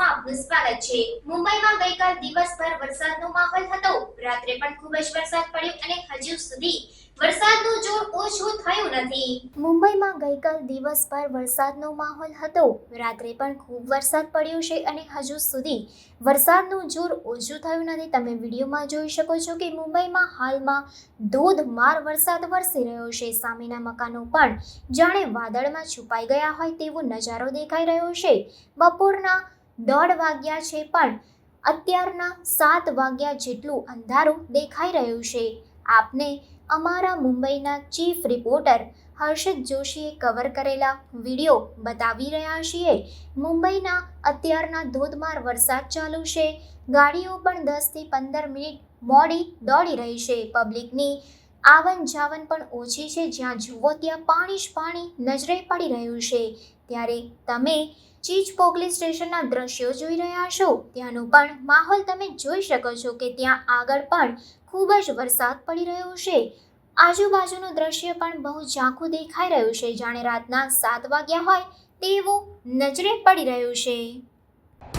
છે. મુંબઈમાં ગઈકાલ દિવસભર વરસાદનો માહોલ હતો. રાત્રે પણ ખૂબ જ વરસાદ પડ્યો અને હજુ સુધી વરસાદનું જોર ઓછું થયું નથી. મુંબઈમાં ગઈકાલ દિવસભર વરસાદનો માહોલ હતો. રાત્રે પણ ખૂબ વરસાદ પડ્યો છે અને હજુ સુધી વરસાદનું જોર ઓછું થયું નથી. તમે વિડીયોમાં જોઈ શકો છો કે મુંબઈમાં હાલમાં ધોધમાર વરસાદ વરસી રહ્યો છે. સામેના મકાનો પણ જાણે વાદળમાં છુપાઈ ગયા હોય તેવો નજારો દેખાઈ રહ્યો છે. બપોરના દોઢ વાગ્યા છે પણ અત્યારના સાત વાગ્યા જેટલું અંધારું દેખાઈ રહ્યું છે. આપને અમારા મુંબઈના ચીફ રિપોર્ટર હર્ષદ જોશીએ કવર કરેલા વીડિયો બતાવી રહ્યા છીએ. મુંબઈના અત્યારના ધોધમાર વરસાદ ચાલુ છે. ગાડીઓ પણ દસથી પંદર મિનિટ મોડી દોડી રહી છે. પબ્લિકની આવન જાવન પણ ઓછી છે, જ્યાં જુઓ ત્યાં પાણી જ પાણી નજરે પડી રહ્યું છે. ત્યારે તમે ચીજ પોગલી સ્ટેશનના દ્રશ્યો જોઈ રહ્યા છો. ત્યાંનો પણ માહોલ તમે જોઈ શકો છો કે ત્યાં આગળ પણ ખૂબ જ વરસાદ પડી રહ્યો છે. આજુબાજુનું દ્રશ્ય પણ બહુ ઝાંખું દેખાઈ રહ્યું છે. જાણે રાતના સાત વાગ્યા હોય તેવું નજરે પડી રહ્યું છે.